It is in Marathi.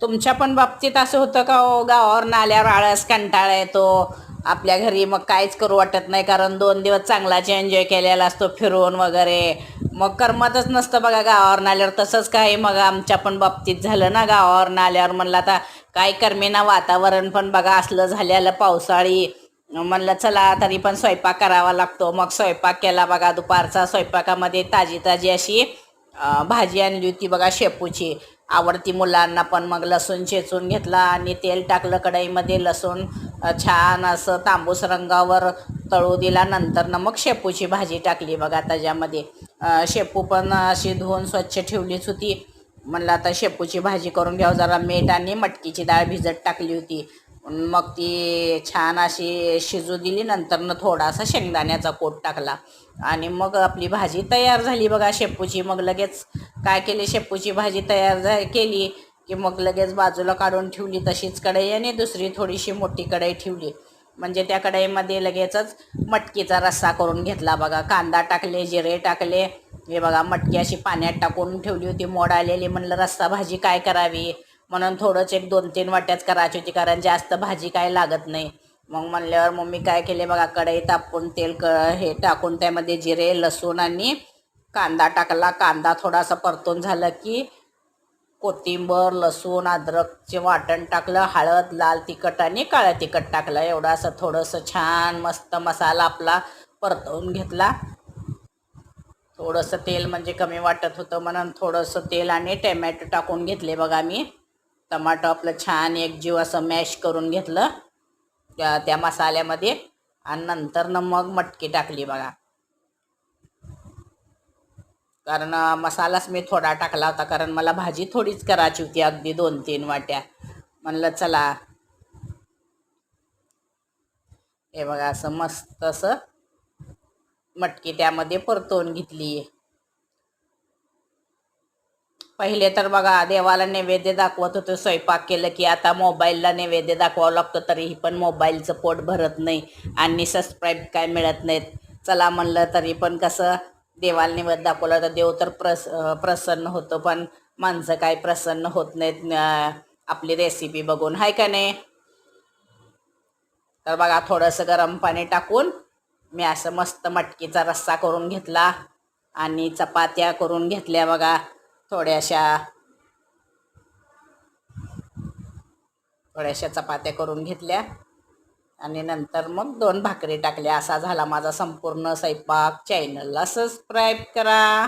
तुमच्या पण बाबतीत असं होतं का हो? गावावर आल्यावर आळस कंटाळा येतो. आपल्या घरी मग काहीच करू वाटत नाही कारण दोन दिवस चांगलाच एन्जॉय केलेला असतो फिरून वगैरे. मग करमतच नसतं बघा गावावर आल्यावर तसंच काही मग आमच्या पण बाबतीत झालं ना गावावर आल्यावर म्हणलं आता काय कर्मीना वातावरण पण बघा असलं झालेलं पावसाळी. म्हणलं चला तरी पण स्वयंपाक करावा लागतो. मग स्वयंपाक केला बघा दुपारचा स्वयंपाकामध्ये ताजी ताजी अशी भाजी आणली होती बघा शेपूची. आवडती मुलांना पण मग लसूण चेचून घेतला आणि तेल टाकलं कढईमध्ये लसूण. छान असं तांबूस रंगावर तळू दिला. नंतर ना मग शेपूची भाजी टाकली बघा त्याच्यामध्ये. शेपू पण अशी धुवून स्वच्छ ठेवलीच होती. म्हणलं आता शेपूची भाजी करून घ्यावं जरा मीठ आणि मटकीची डाळ भिजत टाकली होती. मग ती छान अशी शिजू दिली. नंतरनं थोडासा शेंगदाण्याचा कोट टाकला. आणि मग आपली भाजी तयार झाली बघा शेपूची. मग लगेच काय केली? शेपूची भाजी तयार झा केली की मग लगेच बाजूला काढून ठेवली. तशीच कढई आणि दुसरी थोडीशी मोठी कढई ठेवली. म्हणजे त्या कढईमध्ये लगेचच मटकीचा रस्सा करून घेतला बघा. कांदा टाकले जिरे टाकले. हे बघा मटकी अशी पाण्यात टाकून ठेवली होती. मोड आलेली. म्हणलं रस्सा भाजी काय करावी? म्हणून थोडंच एक दोन तीन वाट्याच करायची होती कारण जास्त भाजी काय लागत नाही. मग म्हणल्यावर मम्मी काय केले बघा कढई तापून तेल क हे टाकून त्यामध्ये जिरे लसूण आणि कांदा टाकला. कांदा थोडासा परतून झालं की कोथिंबर लसूण अद्रकचे वाटण टाकलं हळद लाल तिखट आणि काळं तिखट टाकलं. एवढं असं थोडंसं छान मस्त मसाला आपला परतवून घेतला. थोडंसं तेल म्हणजे कमी वाटत होतं म्हणून थोडंसं तेल आणि टॅमॅटो टाकून घेतले बघा मी. टमाटो आपलं छान एक जीव असं मॅश करून घेतलं. त्या त्या मसाल्यामध्ये. आणि नंतर न मग मटकी टाकली बघा. कारण मसालाच मी थोडा टाकला होता. कारण मला भाजी थोडीच करायची होती अगदी दोन तीन वाट्या. म्हणलं चला. हे बघा असं मस्त असं मटकी त्यामध्ये परतवून घेतली पहिले तर बघा देवाला नैवेद्य दाखवत होतो स्वयंपाक केलं की आता मोबाईलला नैवेद्य दाखवावं लागतं तरीही पण मोबाईलचं पोट भरत नाही आणि सबस्क्राईब काय मिळत नाहीत. चला म्हणलं तरी पण कसं देवाला नैवेद्य दाखवलं तर देव तर प्रस प्रसन्न होतो पण माणसं काय प्रसन्न होत नाहीत आपली रेसिपी बघून. हाय का नाही? तर बघा थोडंसं गरम पाणी टाकून मी असं मस्त मटकीचा रस्सा करून घेतला आणि चपात्या करून घेतल्या बघा. थोड्याशा थोड्याशा चपात्या करून घेतल्या. आणि नंतर मग दोन भाकरी टाकल्या. असा झाला माझा संपूर्ण स्वयंपाक. चॅनलला सबस्क्राईब करा.